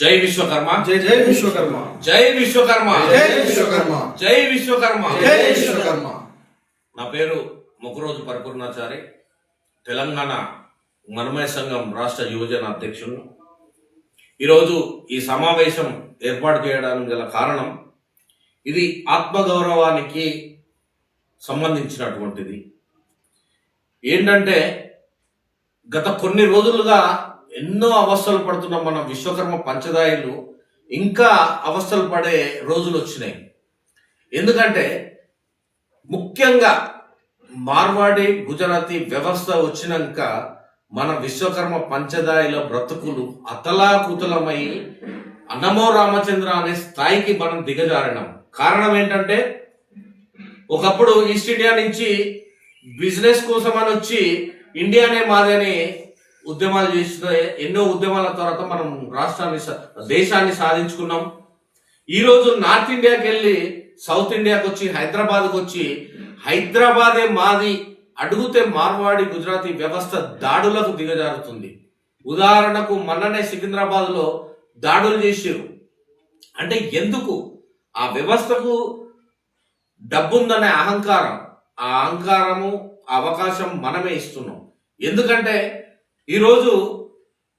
జై విశ్వకర్మ. జై జై విశ్వకర్మ. జై విశ్వకర్మ. జై విశ్వకర్మ. జై విశ్వకర్మ. జై విశ్వకర్మ. నా పేరు ముఖరోజు పరిపూర్ణాచారి. తెలంగాణ మనమయ సంఘం రాష్ట్ర యువజన అధ్యక్షుడు. ఈరోజు ఈ సమావేశం ఏర్పాటు చేయడానికి గల కారణం ఇది ఆత్మగౌరవానికి సంబంధించినటువంటిది. ఏంటంటే గత కొన్ని రోజులుగా ఎన్నో అవస్థలు పడుతున్న మన. విశ్వకర్మ పంచదాయిలు ఇంకా అవస్థలు పడే రోజులు వచ్చినాయి. ఎందుకంటే ముఖ్యంగా మార్వాడి గుజరాతీ వ్యవస్థ వచ్చినాక మన విశ్వకర్మ పంచదాయిల బ్రతుకులు అతలాకుతలమై అన్నమో రామచంద్ర అనే స్థాయికి మనం దిగజారినాం. కారణం ఏంటంటే ఒకప్పుడు ఈస్ట్ ఇండియా నుంచి బిజినెస్ కోసం అని వచ్చి ఇండియానే మాదని ఉద్యమాలు చేసిన ఎన్నో ఉద్యమాల తర్వాత మనం రాష్ట్రాన్ని సా- దేశాన్ని సాధించుకున్నాం. ఈరోజు నార్త్ ఇండియాకి వెళ్ళి సౌత్ ఇండియాకి వచ్చి హైదరాబాద్కి వచ్చి హైదరాబాదే మాది అడుగుతే మార్వాడి గుజరాతీ వ్యవస్థ దాడులకు దిగజారుతుంది. ఉదాహరణకు మొన్ననే సికింద్రాబాద్లో దాడులు చేసిరు అంటే ఎందుకు? ఆ వ్యవస్థకు డబ్బుందనే అహంకారం. ఆ అహంకారము ఆ అవకాశం మనమే ఇస్తున్నాం. ఎందుకంటే ఈరోజు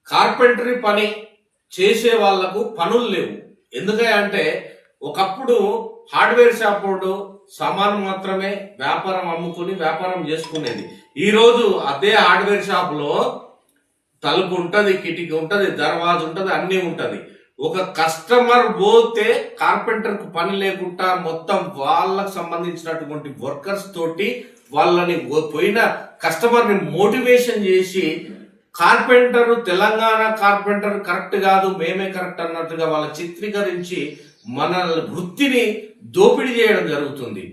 కార్పెంటరీ పని చేసే వాళ్ళకు పనులు లేవు. ఎందుకంటే ఒకప్పుడు హార్డ్వేర్ షాప్ వాడు సామాను మాత్రమే వ్యాపారం అమ్ముకుని వ్యాపారం చేసుకునేది. ఈరోజు అదే హార్డ్వేర్ షాపులో తలుపు ఉంటుంది కిటికీ ఉంటుంది దర్వాజు ఉంటుంది అన్నీ ఉంటుంది. ఒక కస్టమర్ పోతే కార్పెంటర్కు పని లేకుండా మొత్తం వాళ్ళకు సంబంధించినటువంటి వర్కర్స్ తోటి వాళ్ళని పోయిన కస్టమర్ని మోటివేషన్ చేసి కార్పెంటర్ తెలంగాణ కార్పెంటర్ కరెక్ట్ కాదు మేమే కరెక్ట్ అన్నట్టుగా వాళ్ళ చిత్రీకరించి మన వృత్తిని దోపిడీ చేయడం జరుగుతుంది.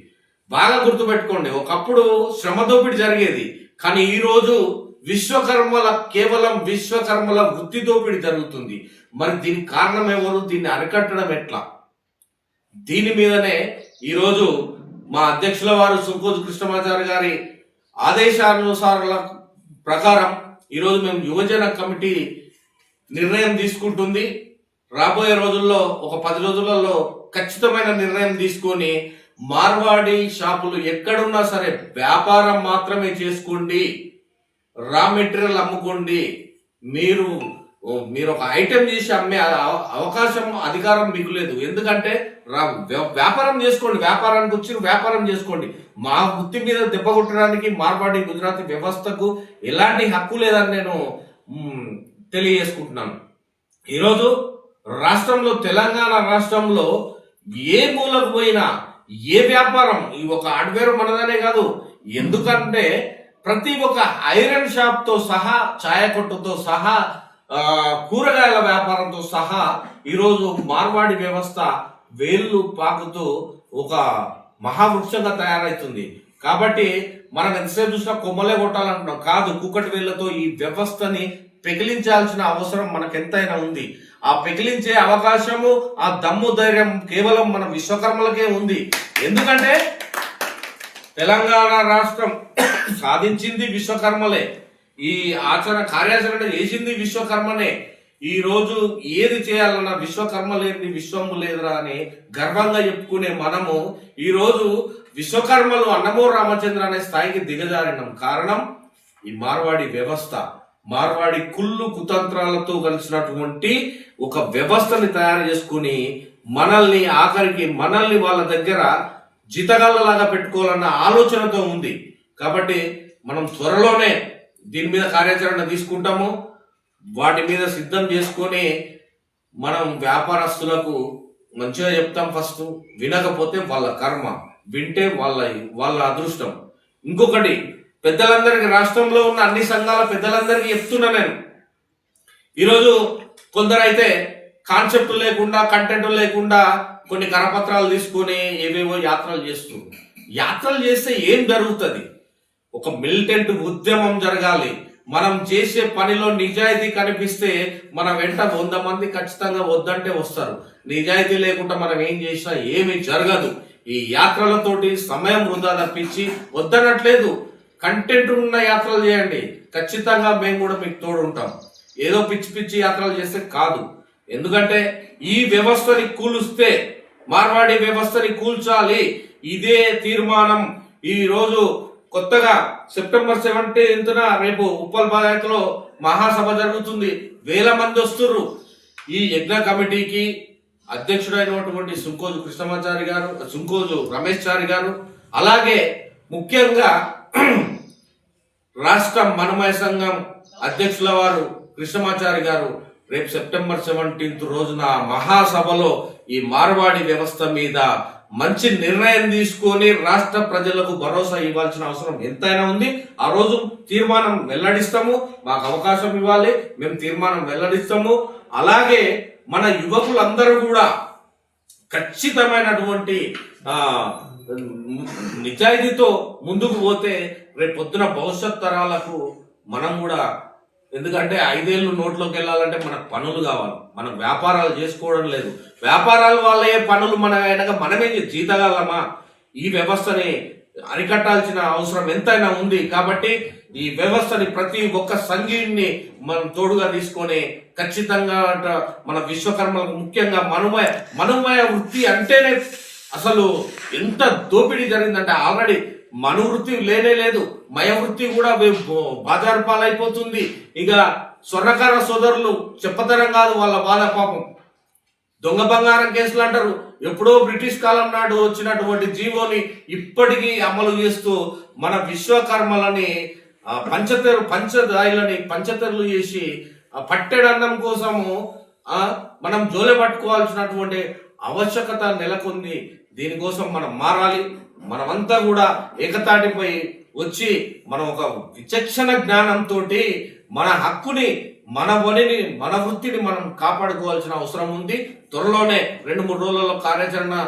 బాగా గుర్తుపెట్టుకోండి ఒకప్పుడు శ్రమ దోపిడీ జరిగేది కానీ ఈరోజు విశ్వకర్మల కేవలం విశ్వకర్మల వృత్తి దోపిడీ జరుగుతుంది. మరి దీనికి కారణం ఎవరు? దీన్ని అరికట్టడం ఎట్లా? దీని మీదనే ఈరోజు మా అధ్యక్షుల వారు సుంకోజు కృష్ణమాచారి గారి ఆదేశానుసారాల ప్రకారం ఈరోజు మేము యువజన కమిటీ నిర్ణయం తీసుకుంటుంది. రాబోయే రోజుల్లో ఒక పది రోజులలో ఖచ్చితమైన నిర్ణయం తీసుకొని మార్వాడి షాపులు ఎక్కడున్నా సరే వ్యాపారం మాత్రమే చేసుకోండి. Raw material అమ్ముకోండి. మీరు మీరు ఒక ఐటెం చేసి అమ్మే అవకాశం అధికారం మీకు లేదు. ఎందుకంటే రా- వ్య- వ్యాపారం చేసుకోండి. వ్యాపారానికి వచ్చి వ్యాపారం చేసుకోండి. మా వృత్తి మీద దెబ్బ కొట్టడానికి మార్వాడి గుజరాతీ వ్యవస్థకు ఎలాంటి హక్కు లేదని నేను తెలియజేసుకుంటున్నాను. ఈరోజు రాష్ట్రంలో తెలంగాణ రాష్ట్రంలో ఏ మూలకు పోయినా ఏ వ్యాపారం ఈ ఒక హార్డ్వేర్ మనదనే కాదు. ఎందుకంటే ప్రతి ఒక్క ఐరన్ షాప్తో సహా ఛాయ కొట్టుతో సహా కూరగాయల వ్యాపారంతో సహా ఈరోజు మార్వాడి వ్యవస్థ వేళ్ళు పాకుతూ ఒక మహావృక్షంగా తయారవుతుంది కాబట్టి మనం ఎంతసేపు చూసినా కొమ్మలే కొట్టాలంటున్నాం కాదు కుక్కటి వేళ్ళతో ఈ వ్యవస్థని పెకిలించాల్సిన అవసరం మనకెంతైనా ఉంది. ఆ పెకిలించే అవకాశము ఆ దమ్ము ధైర్యం కేవలం మన విశ్వకర్మలకే ఉంది. ఎందుకంటే తెలంగాణ రాష్ట్రం సాధించింది విశ్వకర్మలే. ఈ ఆచరణ కార్యాచరణ చేసింది విశ్వకర్మనే. ఈ రోజు ఏది చేయాలన్నా విశ్వకర్మ లేని విశ్వము లేదురా అని గర్వంగా చెప్పుకునే మనము ఈ రోజు విశ్వకర్మలు అన్నమో రామచంద్ర అనే స్థాయికి దిగజారినాం. కారణం? ఈ మార్వాడి వ్యవస్థ. మార్వాడి కుళ్ళు కుతంత్రాలతో కలిసినటువంటి ఒక వ్యవస్థని తయారు చేసుకుని మనల్ని ఆఖరికి మనల్ని వాళ్ళ దగ్గర జితగాళ్ళలాగా పెట్టుకోవాలన్న ఆలోచనతో ఉంది. కాబట్టి మనం త్వరలోనే దీని మీద కార్యాచరణ తీసుకుంటాము. వాటి మీద సిద్ధం చేసుకొని మనం వ్యాపారస్తులకు మంచిగా చెప్తాం ఫస్ట్. వినకపోతే వాళ్ళ కర్మ. వింటే వాళ్ళ వాళ్ళ అదృష్టం. ఇంకొకటి పెద్దలందరికీ రాష్ట్రంలో ఉన్న అన్ని సంఘాల పెద్దలందరికీ చెప్తున్నా నేను. ఈరోజు కొందరైతే కాన్సెప్ట్ లేకుండా కంటెంట్ లేకుండా కొన్ని కరపత్రాలు తీసుకొని ఏవేవో యాత్రలు చేస్తున్నారు. యాత్రలు చేస్తే ఏం జరుగుతుంది? ఒక మిలిటెంట్ ఉద్యమం జరగాలి. మనం చేసే పనిలో నిజాయితీ కనిపిస్తే మన వెంట వంద మంది ఖచ్చితంగా వద్దంటే వస్తారు. నిజాయితీ లేకుండా మనం ఏం చేసినా ఏమీ జరగదు. ఈ యాత్రలతోటి సమయం వృధా తప్పించి వద్దనట్లేదు. కంటెంట్ ఉన్న యాత్రలు చేయండి. ఖచ్చితంగా మేము కూడా మీకు తోడు ఉంటాం ఏదో పిచ్చి పిచ్చి యాత్రలు చేస్తే కాదు. ఎందుకంటే ఈ వ్యవస్థని కూలుస్తే మార్వాడి వ్యవస్థని కూల్చాలి. ఇదే తీర్మానం. ఈరోజు కొత్తగా సెప్టెంబర్ సెవెంటీన్త్ రేపు ఉప్పల్ బాధ్యతలో మహాసభ జరుగుతుంది. వేల మంది వస్తుర్రు. ఈ యజ్ఞ కమిటీకి అధ్యక్షుడైనటువంటి సుంకోజు కృష్ణమాచారి గారు సుంకోజు రమేష్ చారి గారు అలాగే ముఖ్యంగా రాష్ట్ర మనమయ సంఘం అధ్యక్షుల వారు కృష్ణమాచారి గారు రేపు సెప్టెంబర్ సెవెంటీన్త్ రోజున మహాసభలో ఈ మార్వాడి వ్యవస్థ మీద మంచి నిర్ణయం తీసుకొని రాష్ట్ర ప్రజలకు భరోసా ఇవ్వాల్సిన అవసరం ఎంతైనా ఉంది. ఆ రోజు తీర్మానం వెల్లడిస్తాము. మాకు అవకాశం ఇవ్వాలి. మేము తీర్మానం వెల్లడిస్తాము. అలాగే మన యువకులందరూ కూడా ఖచ్చితమైనటువంటి ఆ, నిజాయితీతో ముందుకు పోతే రేపు పొద్దున భవిష్యత్ తరాలకు మనం కూడా ఎందుకంటే ఐదేళ్ళు నోట్లోకి వెళ్ళాలంటే మనకు పనులు కావాలి. మనం వ్యాపారాలు చేసుకోవడం లేదు. వ్యాపారాల వల్లే పనులు మన అయినాక మనమే జీతగలమా ఈ వ్యవస్థని అరికట్టాల్సిన అవసరం ఎంతైనా ఉంది కాబట్టి ఈ వ్యవస్థని ప్రతి ఒక్క సంఘీయుడిని మనం తోడుగా తీసుకొని ఖచ్చితంగా మన విశ్వకర్మలకు ముఖ్యంగా మనుమయ మనుమయ వృత్తి అంటేనే అసలు ఎంత దోపిడీ జరిగిందంటే ఆల్రెడీ మనోవృత్తి లేనే లేదు. మయవృత్తి కూడా వే- బాజారు పాలైపోతుంది. ఇక స్వర్ణకార సోదరులు చెప్పతరం కాదు వాళ్ళ బాధ పాపం. దొంగ బంగారం కేసులు అంటారు. ఎప్పుడో బ్రిటిష్ కాలం నాడు వచ్చినటువంటి జీవోని ఇప్పటికీ అమలు చేస్తూ మన విశ్వకర్మలని ఆ, పంచతెరు పంచదాయిలని పంచతెరలు చేసి ఆ పట్టెడన్నం కోసము మనం జోలె పట్టుకోవాల్సినటువంటి ఆవశ్యకత నెలకొంది. దీనికోసం మనం మారాలి. మనమంతా కూడా ఏకతాటిపై వచ్చి మనం ఒక విచక్షణ జ్ఞానంతో మన హక్కుని మన వనిని మన వృత్తిని మనం కాపాడుకోవాల్సిన అవసరం ఉంది. త్వరలోనే రెండు మూడు రోజులలో కార్యాచరణ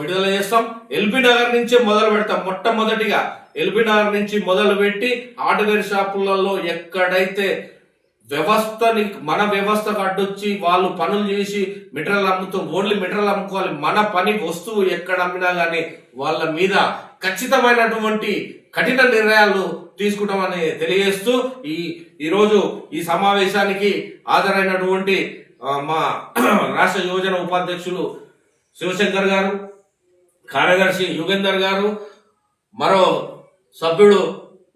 విడుదల చేస్తాం. ఎల్బీ నగర్ నుంచే మొదలు పెడతాం. మొట్టమొదటిగా ఎల్బీ నగర్ నుంచి మొదలు పెట్టి హార్డ్వేర్ షాపులలో ఎక్కడైతే వ్యవస్థని మన వ్యవస్థకు అడ్డొచ్చి వాళ్ళు పనులు చేసి మెటీరియల్ అమ్ముతూ ఓన్లీ మెటీరియల్ అమ్ముకోవాలి. మన పని వస్తువు ఎక్కడ అమ్మినా గానీ వాళ్ళ మీద ఖచ్చితమైనటువంటి కఠిన నిర్ణయాలు తీసుకుంటామని తెలియజేస్తూ ఈ ఈరోజు ఈ సమావేశానికి హాజరైనటువంటి మా రాష్ట్ర యువజన ఉపాధ్యక్షులు శివశంకర్ గారు కార్యదర్శి యుగేందర్ గారు మరో సభ్యుడు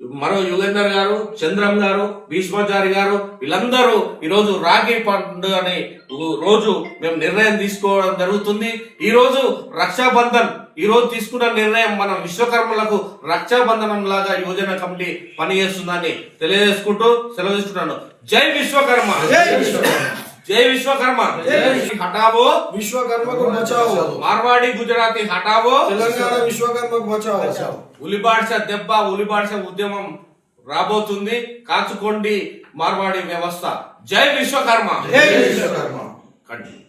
మరో యుగేందర్ గారు చంద్రం గారు భీష్మాచారి గారు వీళ్ళందరూ ఈరోజు రాఖీ పండుగ అని రోజు మేము నిర్ణయం తీసుకోవడం జరుగుతుంది. ఈరోజు రక్షాబంధన్ ఈ రోజు తీసుకున్న నిర్ణయం మన విశ్వకర్మలకు రక్షాబంధనం లాగా యువజన కమిటీ పనిచేస్తుందని తెలియజేసుకుంటూ సెలవు తీసుకుంటాను జై విశ్వకర్మ! జై విశ్వకర్మ. ગુજરાતી తెలంగాణ విశ్వకర్మ ఉలిబాడ్స దెబ్బ ఉలిబాడ్స ఉద్యమం రాబోతుంది. కాచుకోండి మార్వాడి వ్యవస్థ. జై విశ్వకర్మ. జై విశ్వకర్మ. కంటిన్యూ